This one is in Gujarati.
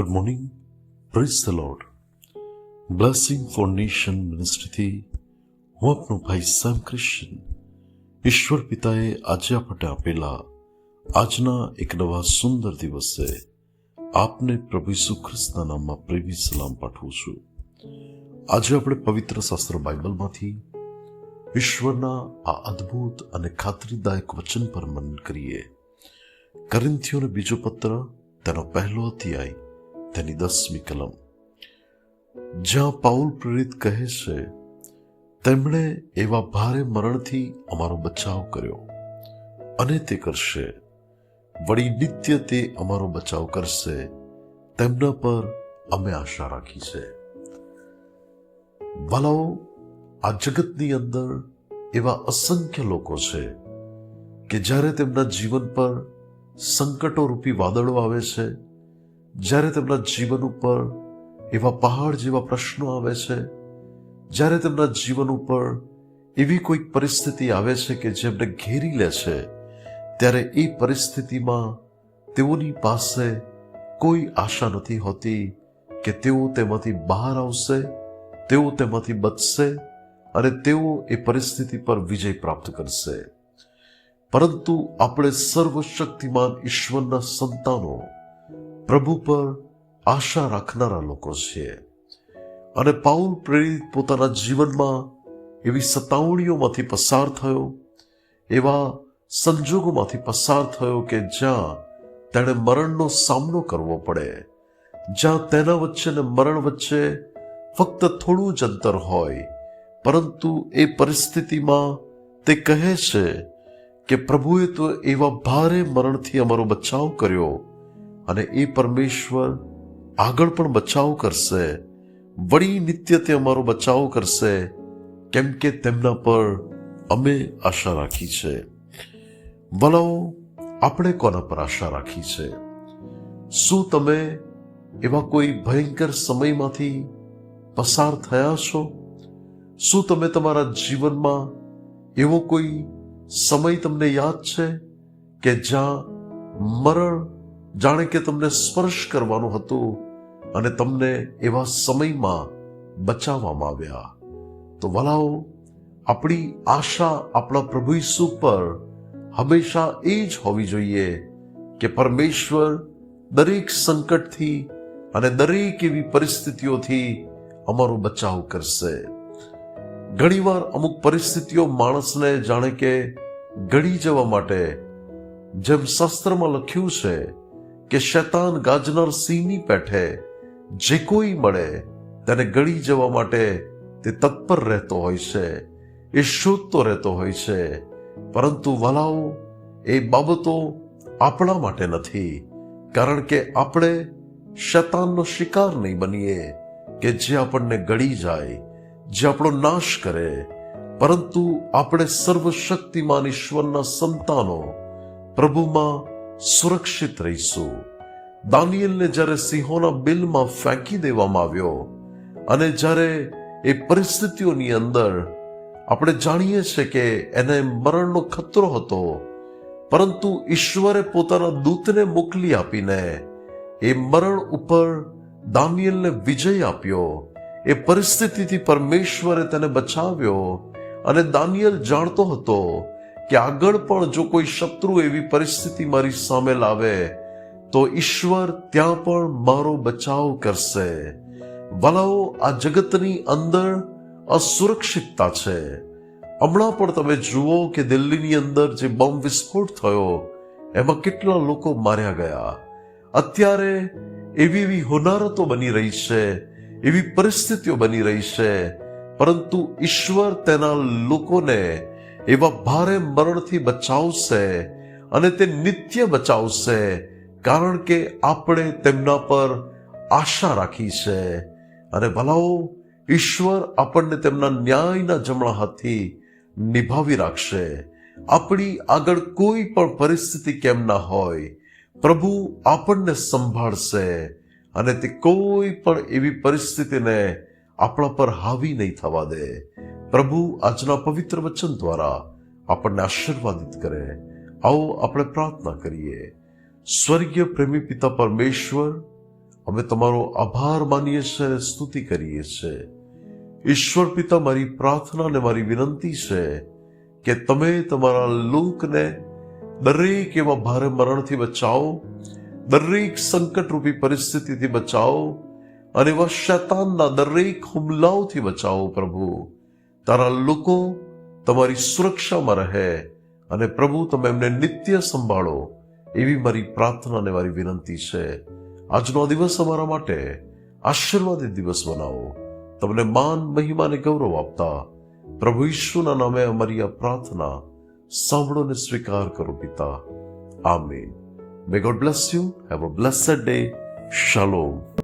Good morning praise the lord blessing for મિનિસ્ટ્રીથી હું આપનો ભાઈ સામ ક્રિશ્ચન ઈશ્વર પિતાએ આજે આપણને આપેલા આજના એક નવા સુંદર દિવસે આપને પ્રભુ ઈસુ ખ્રિસ્તના નામમાં પ્રેમી સલામ પાઠવું છું આજે આપણે પવિત્ર શાસ્ત્ર બાઇબલમાંથી ઈશ્વરના આ અદ્ભુત અને ખાતરીદાયક વચન પર મનન કરીએ કરિંથીઓને બીજો પત્ર તેનો પહેલો અધ્યાય તેની દસમી કલમ. જ્યાં પાઉલ પ્રેરિત કહે છે, તેમણે એવા ભારે મરણથી અમારો બચાવ કર્યો અને તે કરશે. વળી નિત્ય તે અમારો બચાવ કરશે. તેમના પર અમે આશા રાખી છે. ભલાઓ આ જગતની અંદર એવા અસંખ્ય લોકો છે કે જ્યારે તેમના જીવન પર સંકટો રૂપી વાદળો આવે છે જ્યારે તેમના જીવન ઉપર એવા પહાડ જેવા પ્રશ્નો આવે છે, જ્યારે તેમના જીવન ઉપર એવી કોઈક પરિસ્થિતિ આવે છે કે જેમને ઘેરી લે છે, ત્યારે એ પરિસ્થિતિમાં તેઓની પાસે કોઈ આશા નથી હોતી કે તેઓ તેમાંથી બહાર આવશે, તેઓ તેમાંથી બચશે અને તેઓ એ પરિસ્થિતિ પર વિજય પ્રાપ્ત કરશે. પરંતુ આપણે સર્વશક્તિમાન ઈશ્વરના સંતાનો પ્રભુ પર આશા રાખનારા લોકો છે અને પાઉલ પ્રેરિત પોતાના જીવનમાં એવી સતાવણીઓમાંથી પસાર થયો એવા સંજોગોમાંથી પસાર થયો કે જ્યાં તેણે મરણનો સામનો કરવો પડે જ્યાં તેના વચ્ચે ને મરણ વચ્ચે ફક્ત થોડું જ અંતર હોય પરંતુ એ પરિસ્થિતિમાં તે કહે છે કે પ્રભુએ તો એવા ભારે મરણથી અમારો બચાવ કર્યો અને એ પરમેશ્વર આગળ પણ બચાવ કરશે. વળી નિત્ય તે અમારો બચાવ કરશે, કેમ કે તેમના પર અમે આશા રાખી છે. વલાઓ આપણે કોના પર આશા રાખી છે? શું તમે એવા કોઈ ભયંકર સમયમાંથી પસાર થયા છો? શું તમે તમારા જીવનમાં એવો કોઈ સમય તમને યાદ છે કે જ્યાં મરણ જાણે કે તમને સ્પર્શ કરવાનું હતું અને તમને એવા સમયમાં બચાવવામાં આવ્યા. તો વલાઓ, આપણી આશા આપણા પ્રભુ ઈસુ પર હંમેશા એ જ હોવી જોઈએ કે પરમેશ્વર દરેક સંકટથી અને દરેક એવી પરિસ્થિતિઓથી અમારો બચાવ કરશે. ઘણીવાર અમુક પરિસ્થિતિઓ માણસને જાણે કે ગળી જવા માટે, જેમ શાસ્ત્રમાં લખ્યું છે કે શૈતાન ગાજનાર સિંહની પેઠે જે કોઈ મળે તેને ગળી જવા માટે તે તત્પર રહેતો હોય છે, એ શોધતો રહેતો હોય છે. પરંતુ વલાઓ, એ બાબતો આપણા માટે નથી, કારણ કે આપણે શૈતાનનો શિકાર નહીં બનીએ કે જે આપણને ગળી જાય, જે આપણો નાશ કરે. પરંતુ આપણે સર્વશક્તિમાન ઈશ્વરના સંતાનો, પ્રભુમાં સુરક્ષિત રહીશું. દાનિયલને જ્યારે સિંહોના બિલમાં ફેંકી દેવામાં આવ્યો અને જ્યારે એ પરિસ્થિતિઓની અંદર આપણે જાણીએ છીએ કે એને મરણનો ખતરો હતો, પરંતુ ઈશ્વરે પોતાના દૂતને મોકલી આપીને એ મરણ ઉપર દાનિયલને વિજય આપ્યો. એ પરિસ્થિતિથી પરમેશ્વરે તેને બચાવ્યો અને દાનિયલ જાણતો હતો કે આગળ પણ જો કોઈ શત્રુ એવી પરિસ્થિતિ મારી સામે લાવે, તો ઈશ્વર ત્યાં પણ મારો બચાવ કરશે. વલાઓ, આ જગતની અંદર અસુરક્ષિતતા છે. હમણાં પણ તમે જુઓ કે દિલ્હીની અંદર જે બોમ્બ વિસ્ફોટ થયો, એમાં કેટલા લોકો માર્યા ગયા. અત્યારે એવી એવી હોનારતો બની રહી છે, એવી પરિસ્થિતિઓ બની રહી છે, પરંતુ ઈશ્વર તેના લોકોને એવા ભારે મરણથી બચાવશે અને તે નિત્ય બચાવશે, કારણ કે આપણે તેમના પર આશા રાખી છે. અને ભલાઓ, ઈશ્વર આપણને તેમના ન્યાયના જમણા હાથથી નિભાવી રાખશે. આપણી આગળ કોઈ પણ પરિસ્થિતિ કેમ ના હોય, પ્રભુ આપણને સંભાળશે અને તે કોઈ પણ એવી પરિસ્થિતિને આપણા પર હાવી નહીં થવા દે. પ્રભુ આજના પવિત્ર વચન દ્વારા આપણને આશીર્વાદિત કરે. આવો આપણે પ્રાર્થના કરીએ. સ્વર્ગીય પ્રેમી પિતા પરમેશ્વર, અમે તમારો આભાર માનીએ છીએ અને સ્તુતિ કરીએ છીએ ઈશ્વર પિતા, મારી પ્રાર્થના અને મારી વિનંતી છે કે તમે તમારા લોકને દરેક એવા ભારે મરણથી બચાવો, દરેક સંકટરૂપી પરિસ્થિતિથી બચાવો અને એવા શૈતાનના દરેક હુમલાઓથી બચાવો પ્રભુ. તારા લોકો તમારી સુરક્ષામાં રહે અને પ્રભુ, તમે એમને નિત્ય સંભાળો એવી મારી પ્રાર્થના અને મારી વિનંતી છે. આજનો દિવસ અમારા માટે આશીર્વાદિત દિવસ બનાવો. તમને માન, મહિમા અને ગૌરવ આપતા પ્રભુ ઈશ્વરના નામે અમારી આ પ્રાર્થના સાંભળો અને સ્વીકાર કરો પિતા. Amen. May God bless you have a blessed day શાલોમ